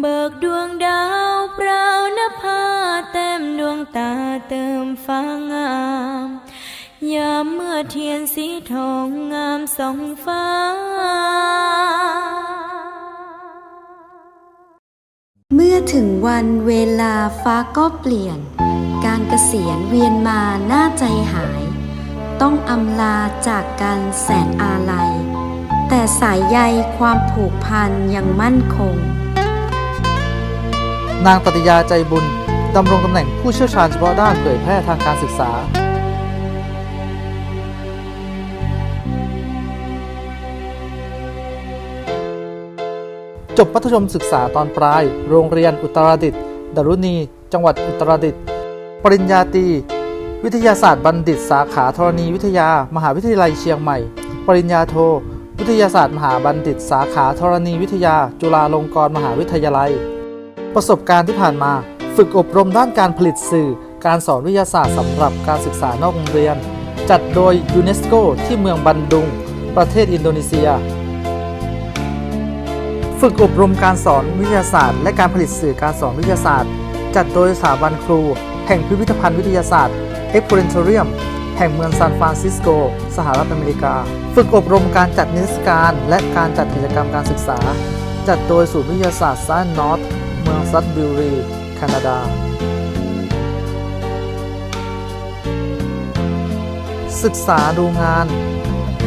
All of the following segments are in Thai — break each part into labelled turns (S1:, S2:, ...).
S1: เบิกดวงดาวเปล่านภาแต้มดวงตาเติมฟ้างามยามเมื่อเทียนสีทองงามสองฟ้า
S2: เมื่อถึงวันเวลาฟ้าก็เปลี่ยน การเกษียณเวียนมาหน้าใจหาย ต้องอำลาจากกันแสนอาลัย แต่สายใยความผูกพันยังมั่นคง
S3: นางตติยาใจบุญดำรงตำแหน่งผู้เชี่ยวชาญเฉพาะด้านเผยแพร่ทางการศึกษา จบมัธยมศึกษาตอนปลาย โรงเรียนอุตรดิตถ์ดารุณี จังหวัดอุตรดิตถ์ปริญญาตรีวิทยาศาสตร์บัณฑิตสาขาธรณีวิทยา มหาวิทยาลัยเชียงใหม่ ปริญญาโท วิทยาศาสตร์มหาบัณฑิต สาขาธรณีวิทยา จุฬาลงกรณ์มหาวิทยาลัย ประสบการณ์ที่ผ่านมา ฝึกอบรมด้านการผลิตสื่อ การสอนวิทยาศาสตร์สำหรับการศึกษานอกโรงเรียน จัดโดยยูเนสโกที่เมืองบันดุง ประเทศอินโดนีเซีย ฝึกอบรมการสอนวิทยาศาสตร์ และการผลิตสื่อการสอนวิทยาศาสตร์ จัดโดยสถาบันครู แห่งพิพิธภัณฑ์วิทยาศาสตร์เอ็กโพเรนทเรียมแห่งเมืองซานฟรานซิสโก สหรัฐอเมริกา ฝึกอบรมการจัดนิทรรศการ และการจัดกิจกรรมการศึกษา จัดโดยศูนย์วิทยาศาสตร์ซานนอต มืองซัตบิลรี แคนาดา ศึกษาดูงาน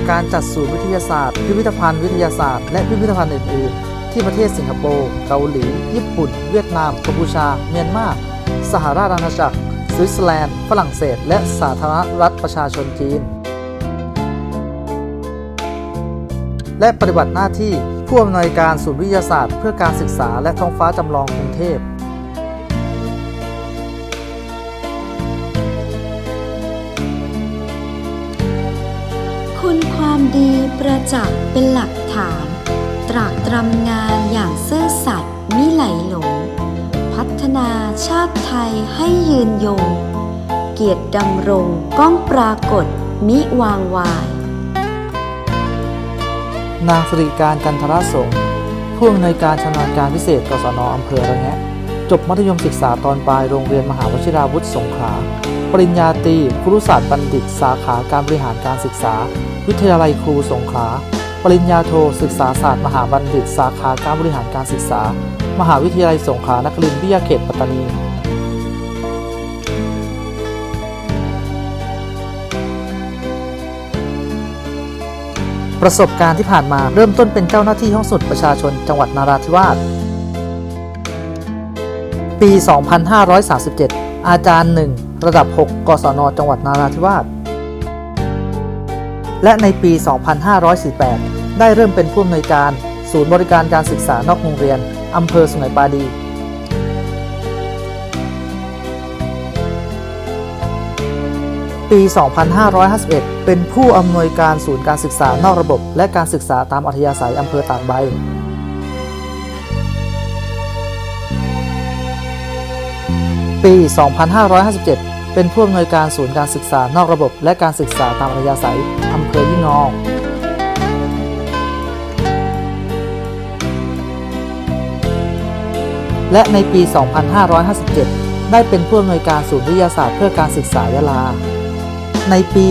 S3: การจัดศูนย์วิทยาศาสตร์ พิพิธภัณฑ์วิทยาศาสตร์ และพิพิธภัณฑ์อื่น ๆ ที่ประเทศสิงคโปร์ เกาหลี ญี่ปุ่น เวียดนาม กัมพูชา เมียนมา สหราชอาณาจักร สวิตเซอร์แลนด์ ฝรั่งเศส และสาธารณรัฐประชาชนจีนและปฏิบัติหน้าที่ ผู้อำนวยการศูนย์วิทยาศาสตร์ เพื่อการศึกษาและท้องฟ้าจำลองกรุงเทพ
S2: คุณความดีประจักษ์เป็นหลักฐาน ตรากตรำงานอย่างซื่อสัตย์มิไหลหลง พัฒนาชาติไทยให้ยืนยง เกียรติดำรงก้องปรากฏมิวางวาย
S3: นางสิริการจันทรสงฆ์ผู้อำนวยการชำนาญการพิเศษกศนอำเภอระแงะจบมัธยมศึกษาตอนปลายโรงเรียนมหาวชิราวุธสงขลา ปริญญาตรีครุศาสตร์บัณฑิต สาขาการบริหารการศึกษา วิทยาลัยครูสงขลา ปริญญาโทศึกษาศาสตร์มหาบัณฑิต สาขาการบริหารการศึกษา มหาวิทยาลัยสงขลานครินทร์วิทยาเขตปัตตานี ประสบการณ์ที่ผ่านมาเริ่มต้นเป็นเจ้าหน้าที่ห้องสุดประชาชนจังหวัดนาราธิวาส ปี 2537 อาจารย์ 1 ระดับ 6 กศน จังหวัดนาราธิวาส และในปี 2548 ได้เริ่มเป็นผู้อำนวยการ ศูนย์บริการการศึกษานอกโรงเรียนอำเภอสุไหงปาดี ปี 2551 เป็นผู้อำนวยการศูนย์การศึกษานอกระบบ และการศึกษาตามอัธยาศัยอำเภอตากใบ ปี 2557 เป็นผู้อำนวยการศูนย์การศึกษานอกระบบ และการศึกษาตามอัธยาศัยอำเภอยี่งอและในปี 2557 ได้เป็นผู้อำนวยการศูนย์วิทยาศาสตร์เพื่อการศึกษายะลา ในปี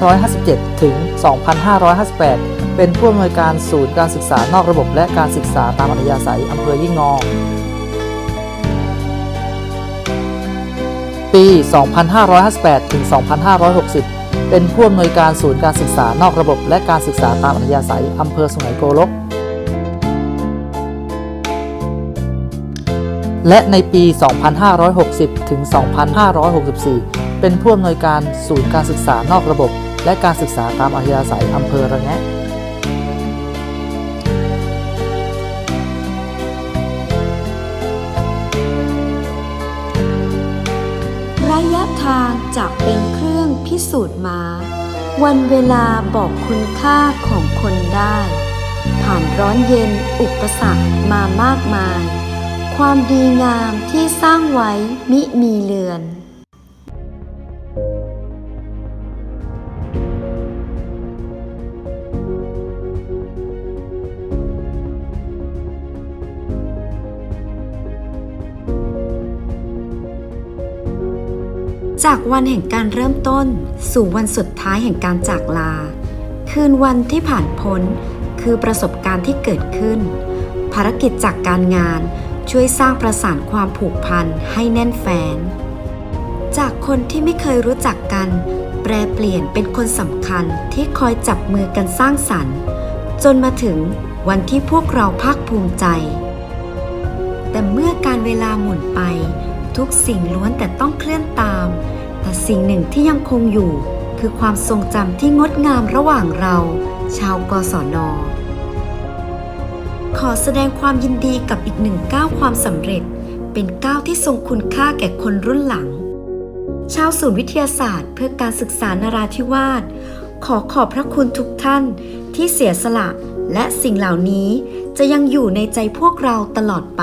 S3: 2557 ถึง 2558 เป็นผู้อำนวยการศูนย์การศึกษานอกระบบและการศึกษาตามอัธยาศัยอำเภอยี่งอ ปี 2558 ถึง 2560 เป็นผู้อำนวยการศูนย์การศึกษานอกระบบและการศึกษาตามอัธยาศัยอำเภอสุไหงโกลก และในปี 2560 ถึง 2564 เป็นผู้อำนวยการศูนย์การศึกษานอกระบบ และการศึกษาตามอัธยาศัยอำเภอระแงะ
S2: ระยะทางจะเป็นเครื่องพิสูจน์มา วันเวลาบอกคุณค่าของคนได้ ผ่านร้อนเย็นอุปสรรคมามากมาย ความดีงามที่สร้างไว้มิมีเลือน จากวันแห่งการเริ่มต้น สู่วันสุดท้ายแห่งการจากลา คืนวันที่ผ่านพ้น คือประสบการณ์ที่เกิดขึ้น ภารกิจจากการงาน ช่วยสร้างประสานความผูกพันให้แน่นแฟน จากคนที่ไม่เคยรู้จักกัน แปรเปลี่ยนเป็นคนสำคัญที่คอยจับมือกันสร้างสรรค์ จนมาถึงวันที่พวกเราภาคภูมิใจ แต่เมื่อการเวลาหมุนไป ทุกสิ่งล้วนแต่ต้องเคลื่อนตาม แต่สิ่งหนึ่งที่ยังคงอยู่ คือความทรงจำที่งดงามระหว่างเรา ชาวกศน ขอแสดงความยินดีกับอีกหนึ่งก้าวความสำเร็จ เป็นก้าวที่ทรงคุณค่าแก่คนรุ่นหลัง ชาวศูนย์วิทยาศาสตร์เพื่อการศึกษานราธิวาสขอขอบพระคุณทุกท่านที่เสียสละและสิ่งเหล่านี้จะยังอยู่ในใจพวกเราตลอดไป